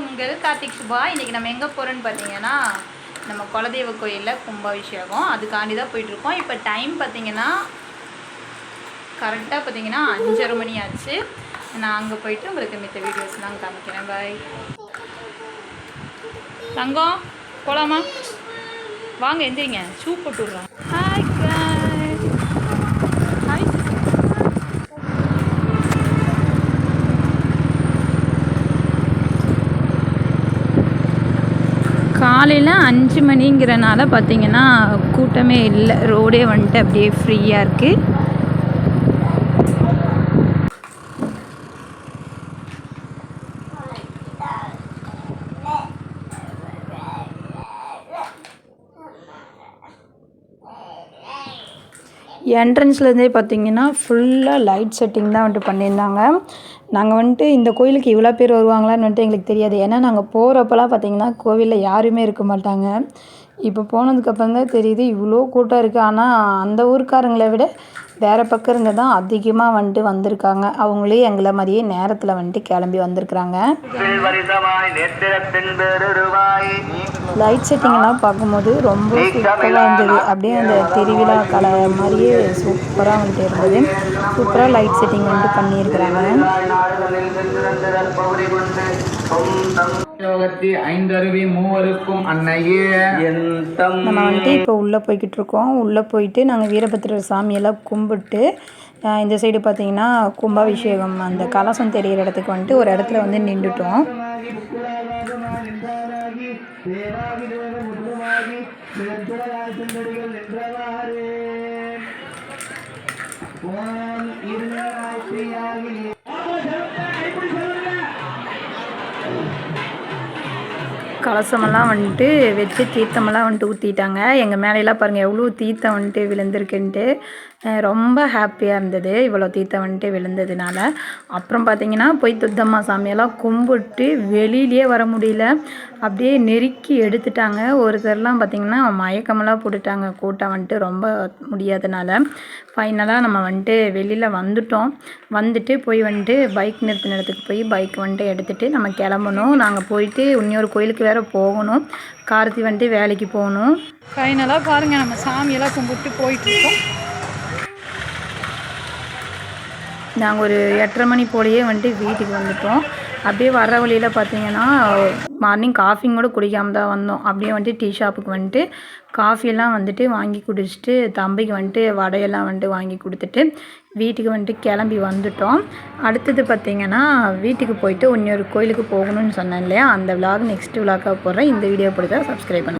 உங்கள் கார்த்திக் சுபா இன்றைக்கி நம்ம எங்கே போகிறோன்னு பார்த்தீங்கன்னா நம்ம குலதெய்வ கோயிலில் கும்பாபிஷேகம். அதுக்காண்டி தான் போயிட்டுருக்கோம். இப்போ டைம் பார்த்தீங்கன்னா கரெக்டாக பார்த்தீங்கன்னா அஞ்சரை மணி ஆச்சு. நான் அங்கே போயிட்டு உங்களுக்கு மித்த வீடியோஸ்லாம் காமிக்கிறேன். பாய் தங்கம் போகலாமா வாங்க எந்திரிங்க. ஷூ போட்டு விட்றோம். காலையில் அஞ்சு மணிங்கிறனால பார்த்தீங்கன்னா கூட்டமே இல்லை. ரோடே வந்துட்டு அப்படியே ஃப்ரீயாக இருக்குது என்ட்ரன்ஸ்லேருந்தே பார்த்தீங்கன்னா ஃபுல்லாக லைட் செட்டிங் தான் வந்துட்டு பண்ணியிருந்தாங்க. நாங்கள் வந்துட்டு இந்த கோயிலுக்கு இவ்வளோ பேர் வருவாங்களான்னு வந்துட்டு எங்களுக்கு தெரியாது. ஏன்னா நாங்கள் போகிறப்பெல்லாம் பார்த்தீங்கன்னா கோவிலில் யாருமே இருக்க மாட்டாங்க. இப்போ போனதுக்கப்புறம் தான் தெரியுது இவ்வளோ கூட்டம் இருக்குது ஆனால் அந்த ஊருக்காரங்களை விட வேறு பக்கருங்க தான் அதிகமாக வந்துட்டு வந்திருக்காங்க. அவங்களே எங்களை மாதிரியே நேரத்தில் வந்துட்டு கிளம்பி வந்திருக்கிறாங்க. லைட் செட்டிங்லாம் பார்க்கும்போது ரொம்ப சூப்பராக இருந்தது. அப்படியே அந்த திருவிழா கலை மாதிரியே சூப்பராக வந்துட்டு இருந்தது. சூப்பராக லைட் செட்டிங் வந்துட்டு பண்ணியிருக்கிறாங்க. யோகத்தி ஐந்தருவி மூவருக்கும் அன்னையே. என் தம் நம்ம வந்துட்டு இப்போ உள்ளே போய்கிட்டு இருக்கோம் உள்ளே போயிட்டு நாங்கள் வீரபத்திரர் சாமியெல்லாம் கும்பிட்டு இந்த சைடு பார்த்தீங்கன்னா கும்பாபிஷேகம் அந்த கலசம் தெரியிற இடத்துக்கு வந்துட்டு ஒரு இடத்துல வந்து நின்றுட்டோம். கலசமெல்லாம் வந்துட்டு வச்சு தீர்த்தமெல்லாம் வந்துட்டு ஊற்றிட்டாங்க எங்கள் மேலையெல்லாம் பாருங்கள் எவ்வளோ தீர்த்தம் வந்துட்டு விழுந்திருக்குன்ட்டு. ரொம்ப ஹாப்பியாக இருந்தது. இவ்வளோ தீர்த்தம் வந்துட்டு விழுந்ததுனால. அப்புறம் பார்த்தீங்கன்னா போய் துத்தம்மா சாமியெல்லாம் கும்பிட்டு வெளியிலே வர முடியல. அப்படியே நெருக்கி எடுத்துட்டாங்க. ஒருத்தர்லாம் பார்த்தீங்கன்னா மயக்கமெல்லாம் போட்டுட்டாங்க. கூட்டம் வந்துட்டு ரொம்ப முடியாதனால. ஃபைனலாக நம்ம வந்துட்டு வெளியில் வந்துட்டோம். வந்துட்டு போய் வந்துட்டு பைக் நிறுத்தின இடத்துக்கு போய் பைக் வந்துட்டு எடுத்துகிட்டு நம்ம கிளம்பணும். நாங்கள் போயிட்டு இன்னொரு கோயிலுக்கு வேறு போகணும். கார்த்தி வந்துட்டு வேலைக்கு போகணும். ஃபைனலாக பாருங்கள் நம்ம சாமியெல்லாம் கும்பிட்டு போயிட்டுருக்கோம் நாங்கள் ஒரு எட்டரை மணி போலயே வந்துட்டு வீட்டுக்கு வந்துட்டோம். அப்படியே வர வழியில் பார்த்தீங்கன்னா மார்னிங் காஃபியும் கூட குடிக்காம தான் வந்தோம். அப்படியே வந்துட்டு டீ ஷாப்புக்கு வந்துட்டு காஃபியெல்லாம் வந்துட்டு வாங்கி குடிச்சிட்டு தம்பிக்கு வந்துட்டு வடையெல்லாம் வந்துட்டு வாங்கி கொடுத்துட்டு வீட்டுக்கு வந்துட்டு கிளம்பி வந்துட்டோம். அடுத்தது பார்த்தீங்கன்னா வீட்டுக்கு போயிட்டு இன்னொரு கோயிலுக்கு போகணும்னு சொன்னேன் இல்லையா? அந்த விலாக் நெக்ஸ்ட் விலாக்காக போடுறேன். இந்த வீடியோ பிடிச்சா சப்ஸ்கிரைப் பண்ணுங்கள்